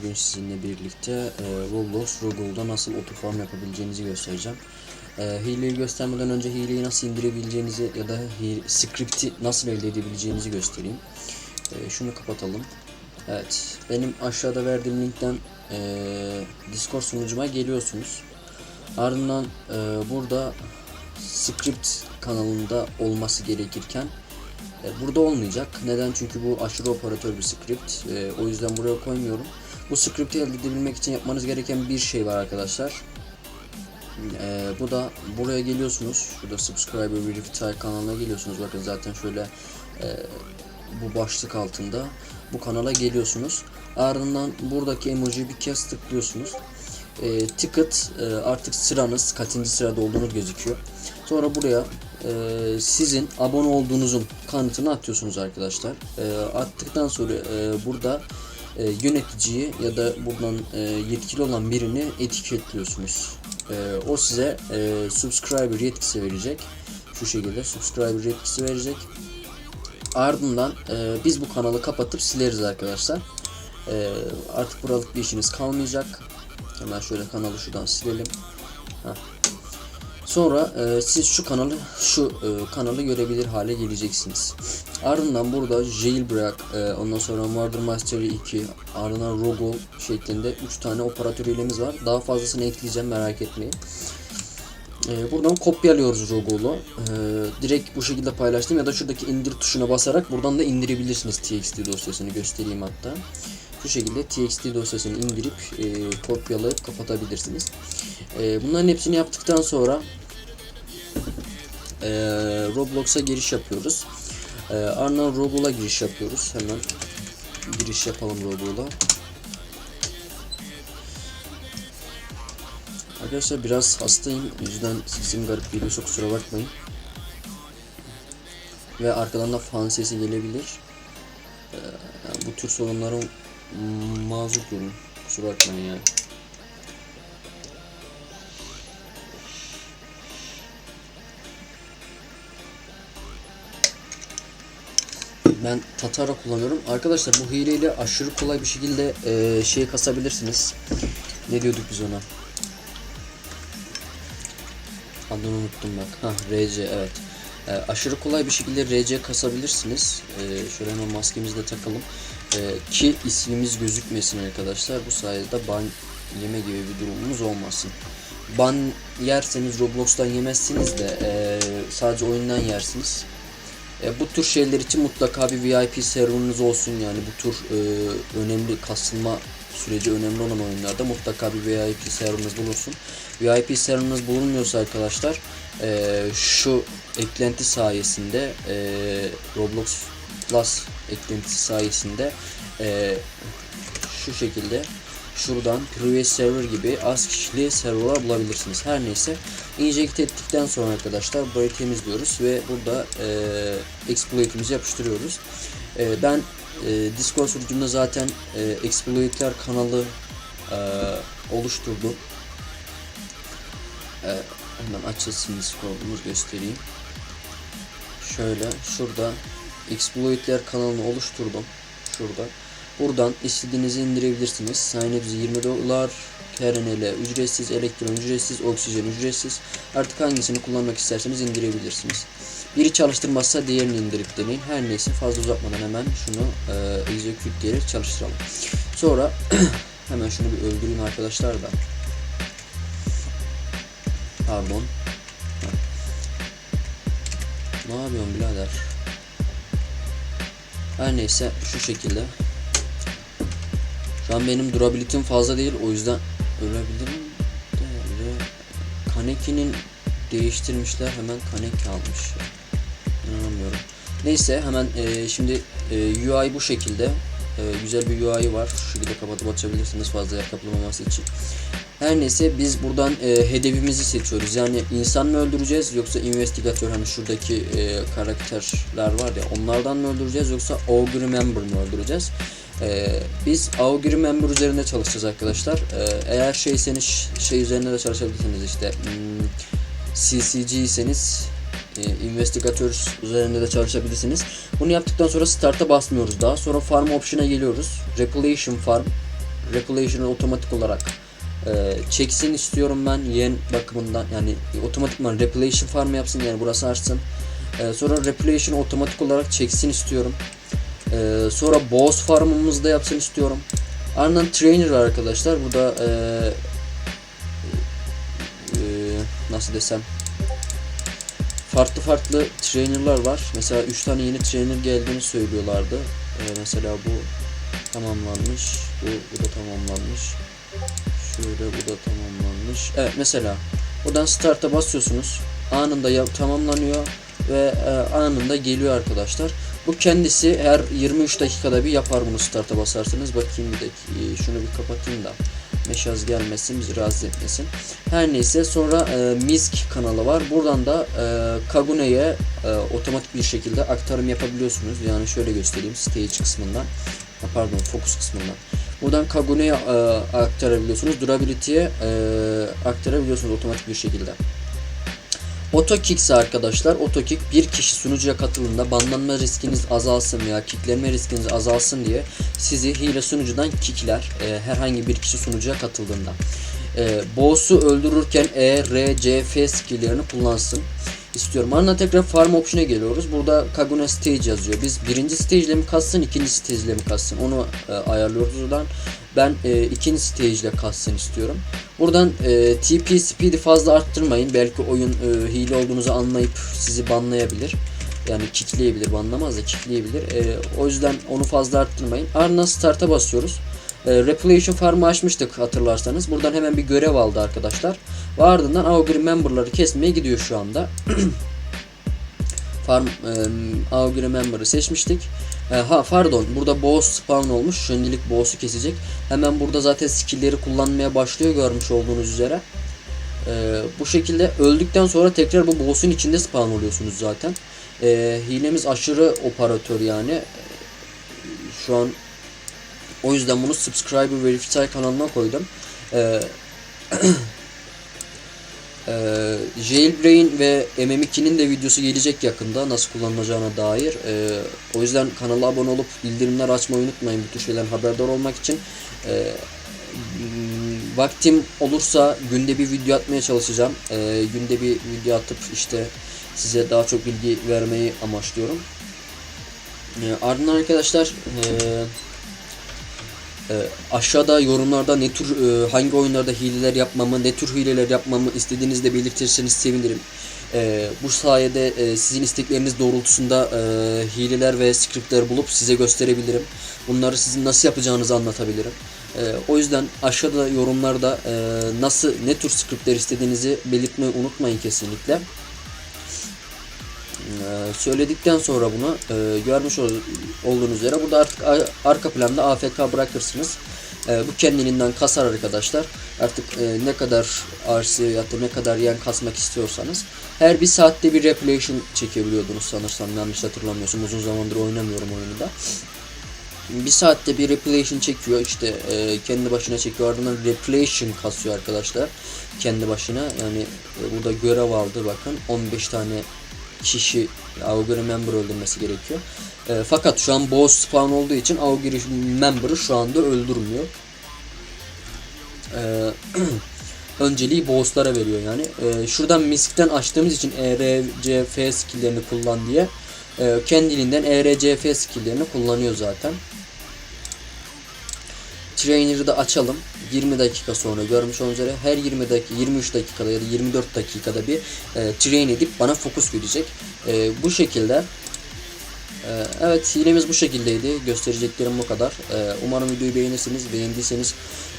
bugün sizinle birlikte e, Roblox Rogo'da nasıl otofarm yapabileceğinizi göstereceğim. E, hileyi göstermeden önce hileyi nasıl indirebileceğinizi ya da script'i nasıl elde edebileceğinizi göstereyim. E, şunu kapatalım. Evet, benim aşağıda verdiğim linkten e, Discord sunucuma geliyorsunuz. Ardından e, burada script kanalında olması gerekirken e, Burada olmayacak. Neden? Çünkü bu aşırı operatör bir script. E, o yüzden buraya koymuyorum. Bu script'i elde edebilmek için yapmanız gereken bir şey var arkadaşlar. E, bu da buraya geliyorsunuz. Şurada subscriber verify kanalına geliyorsunuz. Bakın zaten şöyle e, bu başlık altında bu kanala geliyorsunuz. Ardından buradaki emojiyi bir kez tıklıyorsunuz. E, ticket e, artık sıranız kaçıncı sırada olduğunuz gözüküyor. Sonra buraya e, sizin abone olduğunuzun kanıtını atıyorsunuz arkadaşlar. E, attıktan sonra e, burada e, yöneticiyi ya da buradan e, yetkili olan birini etiketliyorsunuz. E, o size e, subscriber yetkisi verecek. Şu şekilde subscriber yetkisi verecek. Ardından e, biz bu kanalı kapatıp sileriz arkadaşlar. E, artık buralık bir işiniz kalmayacak. Hemen şöyle kanalı şuradan silelim. Heh. Sonra e, siz şu kanalı şu e, kanalı görebilir hale geleceksiniz. Ardından burada jailbreak, e, ondan sonra Murder Mastery 2, ardından Rogo şeklinde 3 tane operatör hilemiz var. Daha fazlasını ekleyeceğim merak etmeyin. E, buradan kopyalıyoruz Rogo'lu. E, direkt bu şekilde paylaştım ya da şuradaki indir tuşuna basarak buradan da indirebilirsiniz TXT dosyasını göstereyim hatta. Şu şekilde TXT dosyasını indirip e, kopyalayıp kapatabilirsiniz. E, bunların hepsini yaptıktan sonra e, Roblox'a giriş yapıyoruz. E, ardından Roblox'a giriş yapıyoruz. Hemen giriş yapalım Roblox'a. Arkadaşlar biraz hastayım. O yüzden sesim garip geliyorsa kusura bakmayın. Ve arkadan da fan sesi gelebilir. E, yani bu tür sorunlara mazur görün. Kusura bakmayın yani. Ben Tatara kullanıyorum. Arkadaşlar bu hileyle aşırı kolay bir şekilde e, şey kasabilirsiniz. Ne diyorduk biz ona? Adını unuttum bak. Ha RC evet. E, aşırı kolay bir şekilde RC kasabilirsiniz. E, şöyle hemen maskemizi de takalım. E, ki ismimiz gözükmesin arkadaşlar. Bu sayede ban yeme gibi bir durumumuz olmasın. Ban yerseniz Roblox'tan yemezsiniz de e, sadece oyundan yersiniz. E, bu tür şeyler için mutlaka bir VIP serverınız olsun yani bu tür e, önemli kasılma süreci önemli olan oyunlarda mutlaka bir VIP serverınız bulunsun. VIP serverınız bulunmuyorsa arkadaşlar e, şu eklenti sayesinde e, Roblox Plus eklentisi sayesinde e, şu şekilde şuradan private server gibi az kişili serverlar bulabilirsiniz. Her neyse inject ettikten sonra arkadaşlar burayı temizliyoruz ve burada e, exploit'imizi yapıştırıyoruz. E, ben e, Discord sunucumda zaten e, exploit'ler kanalı e, oluşturdum. E, hemen açılsın Discord'umuz göstereyim. Şöyle şurada exploit'ler kanalını oluşturdum. Şurada. Buradan istediğinizi indirebilirsiniz. Sign 20 dolar, KRNL ücretsiz, elektron ücretsiz, oksijen ücretsiz. Artık hangisini kullanmak isterseniz indirebilirsiniz. Biri çalıştırmazsa diğerini indirip deneyin. Her neyse fazla uzatmadan hemen şunu e, execute diyerek çalıştıralım. Sonra hemen şunu bir öldüreyim arkadaşlar da. Pardon. Ne yapıyorsun birader? Her neyse şu şekilde. Şu an benim durabilitim fazla değil o yüzden ölebilirim de ve Kaneki'nin değiştirmişler hemen Kaneki almış. İnanamıyorum. Neyse hemen e, şimdi e, UI bu şekilde. E, güzel bir UI var. Şu şekilde kapatıp açabilirsiniz fazla yer kaplamaması için. Her neyse biz buradan e, hedefimizi seçiyoruz. Yani insan mı öldüreceğiz yoksa investigatör hani şuradaki e, karakterler var ya onlardan mı öldüreceğiz yoksa Augury Member mı öldüreceğiz? E, biz Augury Member üzerinde çalışacağız arkadaşlar. E, eğer şeyseniz şey üzerinde de çalışabilirsiniz işte hmm, CCG iseniz e, investigatör üzerinde de çalışabilirsiniz. Bunu yaptıktan sonra start'a basmıyoruz daha. Sonra farm option'a geliyoruz. Repulsion farm Repletion'ı otomatik olarak e, çeksin istiyorum ben yen bakımından yani otomatikman Replation farm yapsın yani burası artsın. E, sonra Replation otomatik olarak çeksin istiyorum. E, sonra boss farmımızı da yapsın istiyorum. Ardından trainer arkadaşlar. Bu da e, e, nasıl desem farklı farklı trainerlar var. Mesela 3 tane yeni trainer geldiğini söylüyorlardı. E, mesela bu tamamlanmış. Bu, bu da tamamlanmış. Şöyle bu da tamamlanmış. Evet mesela buradan start'a basıyorsunuz. Anında ya, tamamlanıyor ve e, anında geliyor arkadaşlar. Bu kendisi her 23 dakikada bir yapar bunu start'a basarsanız. Bakayım bir dakika şunu bir kapatayım da meşaz gelmesin bizi rahatsız etmesin. Her neyse sonra e, Misk kanalı var. Buradan da e, Kagune'ye e, otomatik bir şekilde aktarım yapabiliyorsunuz. Yani şöyle göstereyim stage kısmından. Pardon focus kısmından. Buradan Kagune'ye e, aktarabiliyorsunuz. Durability'ye e, aktarabiliyorsunuz otomatik bir şekilde. Otokick arkadaşlar Otokick bir kişi sunucuya katıldığında banlanma riskiniz azalsın veya kicklenme riskiniz azalsın diye sizi hile sunucudan kickler e, herhangi bir kişi sunucuya katıldığında. E, boss'u öldürürken E, R, C, F skilllerini kullansın istiyorum. Ardından tekrar farm option'a geliyoruz. Burada Kagune stage yazıyor. Biz birinci stage ile mi kassın, ikinci stage ile mi kassın onu e, ayarlıyoruz buradan. Ben e, ikinci stage ile kassın istiyorum. Buradan e, TP speed'i fazla arttırmayın. Belki oyun e, hile olduğunuzu anlayıp sizi banlayabilir. Yani kickleyebilir, banlamaz da kickleyebilir. E, o yüzden onu fazla arttırmayın. Ardından start'a basıyoruz. E, Repletion farmı açmıştık hatırlarsanız. Buradan hemen bir görev aldı arkadaşlar. Ve ardından Augury member'ları kesmeye gidiyor şu anda. Farm e, Augury member'ı seçmiştik. E, ha pardon burada boss spawn olmuş. Şimdilik boss'u kesecek. Hemen burada zaten skill'leri kullanmaya başlıyor görmüş olduğunuz üzere. E, bu şekilde öldükten sonra tekrar bu boss'un içinde spawn oluyorsunuz zaten. E, hilemiz aşırı operatör yani. Şu an o yüzden bunu subscriber verify kanalına koydum. Ee, Jailbrain ve MM2'nin de videosu gelecek yakında nasıl kullanılacağına dair. Ee, o yüzden kanala abone olup bildirimler açmayı unutmayın bu tür şeyden haberdar olmak için. Ee, vaktim olursa günde bir video atmaya çalışacağım. Ee, günde bir video atıp işte size daha çok bilgi vermeyi amaçlıyorum. Ee, ardından arkadaşlar eee e, aşağıda yorumlarda ne tür e, hangi oyunlarda hileler yapmamı, ne tür hileler yapmamı istediğinizi de belirtirseniz sevinirim. E, bu sayede e, sizin istekleriniz doğrultusunda e, hileler ve scriptler bulup size gösterebilirim. Bunları sizin nasıl yapacağınızı anlatabilirim. E, o yüzden aşağıda yorumlarda e, nasıl ne tür scriptler istediğinizi belirtmeyi unutmayın kesinlikle. Ee, söyledikten sonra bunu e, görmüş ol, olduğunuz üzere burada artık arka planda AFK bırakırsınız. E, bu kendiliğinden kasar arkadaşlar. Artık e, ne kadar RC ya da ne kadar yen kasmak istiyorsanız. Her bir saatte bir repletion çekebiliyordunuz sanırsam yanlış hatırlamıyorsam. Uzun zamandır oynamıyorum oyunu da. Bir saatte bir repletion çekiyor işte e, kendi başına çekiyor ardından repletion kasıyor arkadaşlar kendi başına yani e, burada görev aldı bakın 15 tane kişi Augury member öldürmesi gerekiyor. E, fakat şu an boss spawn olduğu için Augury member'ı şu anda öldürmüyor. E, önceliği boss'lara veriyor yani. E, şuradan miskten açtığımız için ERCF skill'lerini kullan diye e, kendiliğinden ERCF skill'lerini kullanıyor zaten. Trainer'ı da açalım. 20 dakika sonra görmüş olduğunuz her 20 dakika 23 dakikada ya da 24 dakikada bir e, train edip bana fokus verecek. E, bu şekilde evet hilemiz bu şekildeydi. Göstereceklerim bu kadar. E, umarım videoyu beğenirsiniz. Beğendiyseniz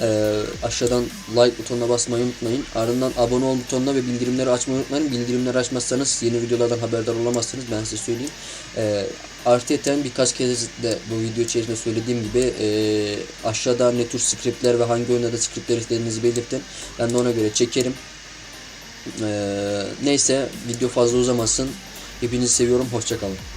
e, aşağıdan like butonuna basmayı unutmayın. Ardından abone ol butonuna ve bildirimleri açmayı unutmayın. Bildirimleri açmazsanız yeni videolardan haberdar olamazsınız. Ben size söyleyeyim. E, Artıyeten birkaç kez de bu video içerisinde söylediğim gibi e, aşağıda ne tür scriptler ve hangi oyunda scriptler istediğinizi belirtin. Ben de ona göre çekerim. Neyse video fazla uzamasın. Hepinizi seviyorum. Hoşçakalın.